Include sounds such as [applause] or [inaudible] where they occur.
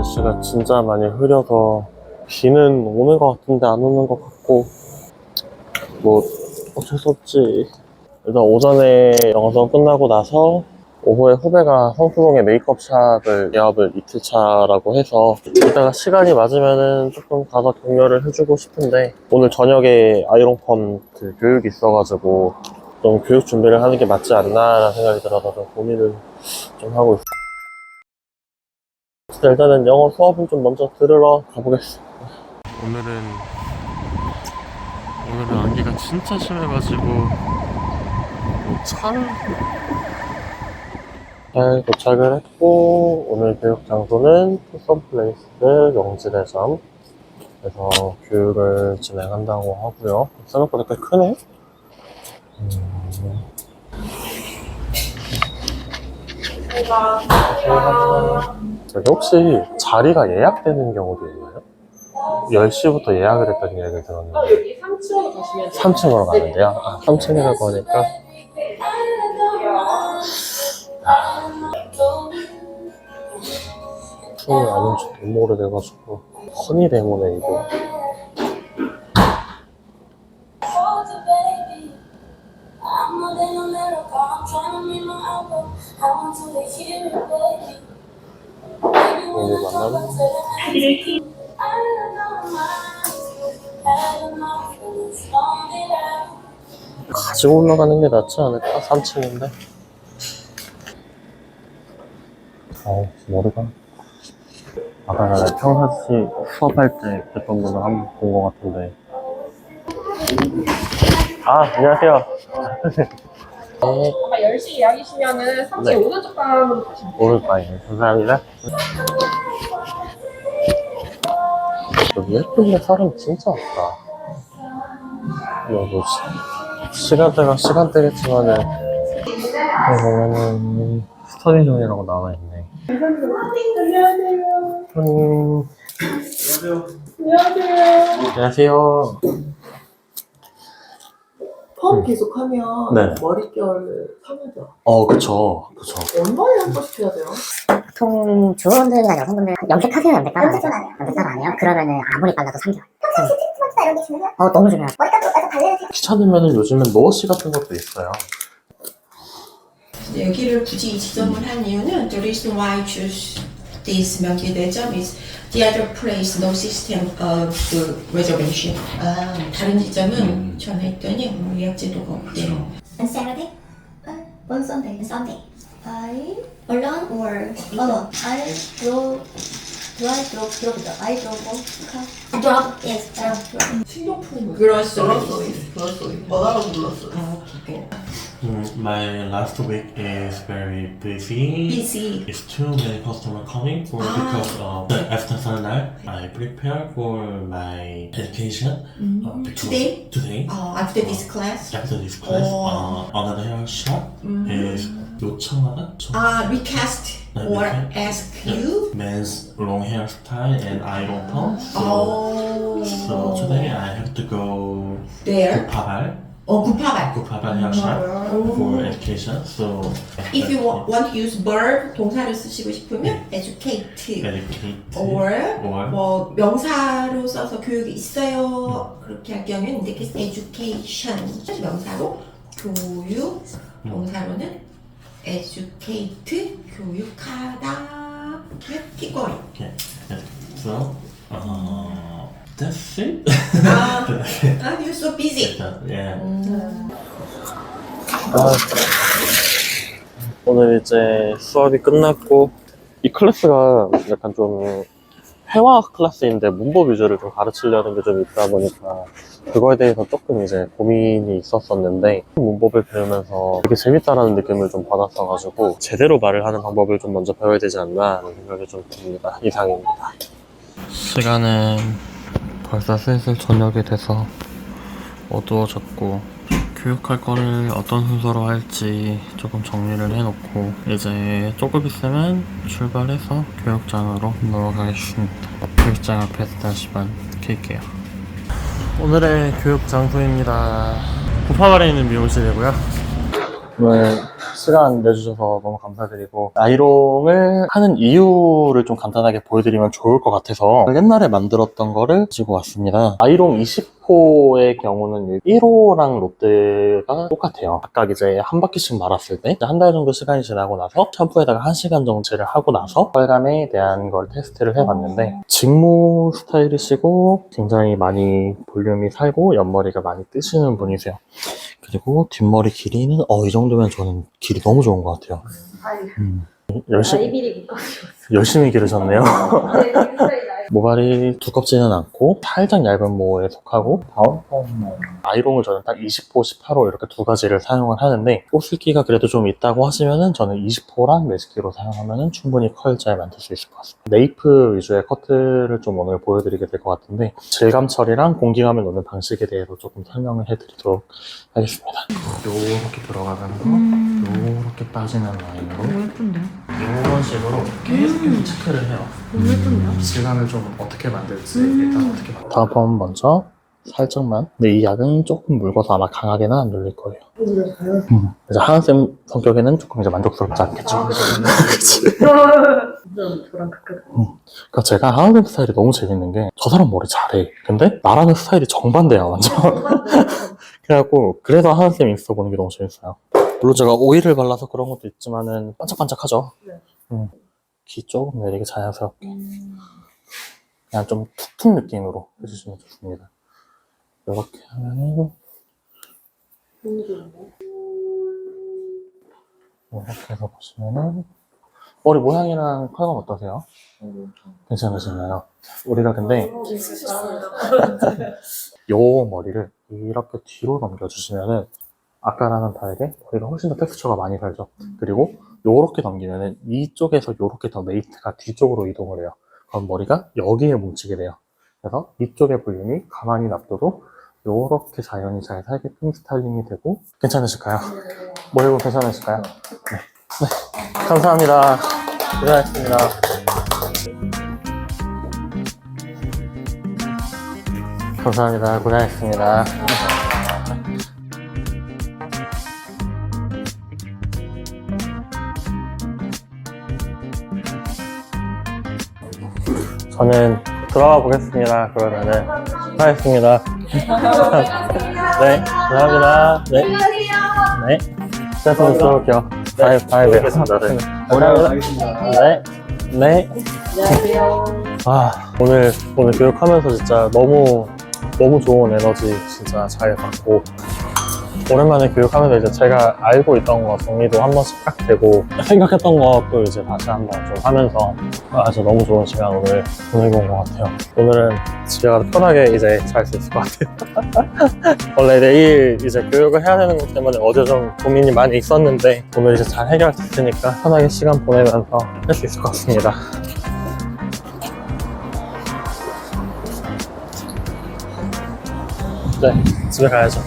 날씨가 진짜 많이 흐려서 비는 오는 것 같은데 안 오는 것 같고 뭐 어쩔 수 없지 일단 오전에 수업 끝나고 나서 오후에 후배가 성수동에 메이크업 샵을 개업을 이틀차라고 해서 이따가 시간이 맞으면은 조금 가서 격려를 해주고 싶은데 오늘 저녁에 아이롱펌 그 교육이 있어가지고 좀 교육 준비를 하는 게 맞지 않나라는 생각이 들어서 좀 고민을 좀 하고 있어요. 일단은 영어 수업을 좀 먼저 들으러 가보겠습니다. 오늘은 오늘은 안개가 진짜 심해가지고 뭐 차를 잘 도착을 했고 오늘 교육 장소는 투썸 플레이스 영지대점 그래서 교육을 진행한다고 하고요. 생각보다 꽤 크네. 음. 저기 혹시 자리가 예약되는 경우도 있나요? 10시부터 예약을 했다는 얘기를 들었는데. 여기 3층으로 가시면 돼요. 3층으로 가는데요? 아, 3층이라고 하니까. 춤이 아닌지 너무 오래돼가지고. 허니 데모네 이거 여기 만나면 가지고 올라가는 게 낫지 않을까? 3층인데 어우 머리가 아까 전에 평사시 수업할 때 했던 분을 한번 본 것 같은데 아 안녕하세요 네 아마 10시 예약이시면은 3층 네. 오른쪽 방으로 가시면 돼요. 오늘 밤에 감사합니다 여기 예쁜데 사람 진짜 없다 뭐 시- 시간대가 시간대겠지만은 여기 보면은 스터디 존이라고 나와 있네 안녕하세요. 음, 안녕하세요. 안녕하세요 펌 계속하면 네. 머릿결 타면죠. 어 그쵸 그쵸 얼마에 한 번씩 해야 돼요? 보통 주원들이나 여성분들 염색하세요 염색깔 안 해요? 염색깔 안 해요? 그러면은 아무리 빨라도 3개월 평소에 슈팅 트먼트가 이런 게 중요해요? 어 너무 중요해요 머리카락 가서 발레를 좀 귀찮으면은 요즘엔 노어시 같은 것도 있어요 여기를 굳이 지정을 한 이유는 the reason why I choose this 명기대점 is the other place no system of the reservation. 아, 다른 지점은 전화했더니 음, 예약 제도가 없대요. On Saturday? Uh, on Sunday. Sunday. I alone or alone? I drove. Do I drove the I drove a car. I drove. Yes, I drove. 식료품 그렇소. 불렀어요. 뭐라고 불렀어요? 아, 오케이. My last week is very busy busy. It's too many customer coming for because of the after sunlight. I prepare for my education uh, because Today? Today. 어, after this class. After this class, Oh. uh, another hair shop is 요청하다. 저- 아, request 네, or request. ask Yeah. you. Men's long hairstyle and iron pump. So, 어. so today I have to go There. 구 어, 구파발. 구파발 shop for education. So If you wa- want to use verb 동사를 쓰시고 싶으면 educate educate or or 뭐 명사로 써서 교육이 있어요 그렇게 할 경우에는 in the case education 명사로 교육 동사로는 educate 교육하다 킥거리 okay. So uh, that's it. 아, 아 you're so busy yeah. 음. 아, 오늘 이제 수업이 끝났고 이 클래스가 약간 좀 회화 클래스인데 문법 위주를 좀 가르치려는 게 좀 있다 보니까 그거에 대해서 조금 이제 고민이 있었었는데 문법을 배우면서 되게 재밌다라는 느낌을 좀 받았어가지고 제대로 말을 하는 방법을 좀 먼저 배워야 되지 않나 하는 생각이 좀 듭니다. 이상입니다. 시간은 벌써 슬슬 저녁이 돼서 어두워졌고 교육할 거를 어떤 순서로 할지 조금 정리를 해놓고 이제 조금 있으면 출발해서 교육장으로 넘어가겠습니다. 교육장 앞에서 다시 만 킬게요. 오늘의 교육 장소입니다. 구파발에 있는 미용실이고요. 오늘 시간 내주셔서 너무 감사드리고 아이롱을 하는 이유를 좀 간단하게 보여드리면 좋을 것 같아서 옛날에 만들었던 거를 가지고 왔습니다. 아이롱 20 호의 경우는 1호랑 롯데가 똑같아요. 각각 이제 한 바퀴씩 말았을 때 한 달 정도 시간이 지나고 나서 샴푸에다가 1시간 정제를 하고 나서 혈감에 대한 걸 테스트를 해봤는데 직무 스타일이시고 굉장히 많이 볼륨이 살고 옆머리가 많이 뜨시는 분이세요. 그리고 뒷머리 길이는 어 이 정도면 저는 길이 너무 좋은 것 같아요. 음. 열심히. 열심히 기르셨네요. 모발이 두껍지는 않고 살짝 얇은 모에 속하고 다운펌 아이롱을 저는 딱 20호, 18호 이렇게 두 가지를 사용을 하는데 곱슬기가 그래도 좀 있다고 하시면은 저는 20호랑 매직기로 사용하면은 충분히 컬 잘 만들 수 있을 것 같습니다. 네이프 위주의 커트를 좀 오늘 보여드리게 될 것 같은데 질감 처리랑 공기감을 넣는 방식에 대해서 조금 설명을 해드리도록 하겠습니다. 요렇게 들어가면서 요렇게 빠지는 라인으로 예쁜데? 이런 식으로 계속 계속 체크를 해요. 너무 예쁜데요? 질감을 좀 어떻게 만들지? 일단 어떻게 다음 먼저 살짝만. 근데 이 약은 조금 묽어서 아마 강하게는 안 눌릴 거예요. 음. 그래서 하은쌤 성격에는 조금 이제 만족스럽지 않겠죠? [laughs] 그치? 완전 저랑 극극. 그러니까 제가 하은쌤 스타일이 너무 재밌는 게 저 사람 머리 잘해. 근데 나랑은 스타일이 정반대야 완전. [laughs] 그래갖고 그래서 하은쌤 인스타 보는 게 너무 재밌어요 물론 제가 오일을 발라서 그런 것도 있지만은 반짝반짝하죠 네. 음. 귀 조금 내리게 자연스럽게 그냥 좀 툭툭 느낌으로 해주시면 좋습니다. 이렇게 하면은 이렇게 해서 보시면은 머리 모양이랑 컬감 어떠세요? 괜찮으신가요? 우리가 근데 [laughs] 요 머리를 이렇게 뒤로 넘겨주시면은 아까랑은 다르게 머리가 훨씬 더 텍스처가 많이 살죠. 그리고 요렇게 넘기면은 이쪽에서 요렇게 더 메이트가 뒤쪽으로 이동을 해요. 그럼 머리가 여기에 뭉치게 돼요. 그래서 이쪽의 볼륨이 가만히 놔둬도 요렇게 자연이 잘 살게끔 스타일링이 되고 괜찮으실까요? 머리도 괜찮으실까요? 네. 네. 감사합니다. 고생하셨습니다. 감사합니다. 고생하셨습니다. 저는 들어가 보겠습니다. 그러면은 하겠습니다. [laughs] 네, 감사합니다. 네, 네. 스테픈 들어올게요. 다음에 다음에 뵙겠습니다. 네. 감사합니다. 네, 네. 아 오늘 오늘 교육하면서 진짜 너무 너무 좋은 에너지 진짜 잘 받고 오랜만에 교육하면서 이제 제가 알고 있던 거 정리도 한 번씩 딱 되고 생각했던 것도 이제 다시 한번 좀 하면서 아주 너무 좋은 시간 오늘 보내고 온 것 같아요. 오늘은 집에 가서 편하게 이제 잘 수 있을 것 같아요. [laughs] 원래 내일 이제 교육을 해야 되는 것 때문에 어제 좀 고민이 많이 있었는데 오늘 이제 잘 해결됐으니까 편하게 시간 보내면서 할 수 있을 것 같습니다. 네, 집에 가야죠.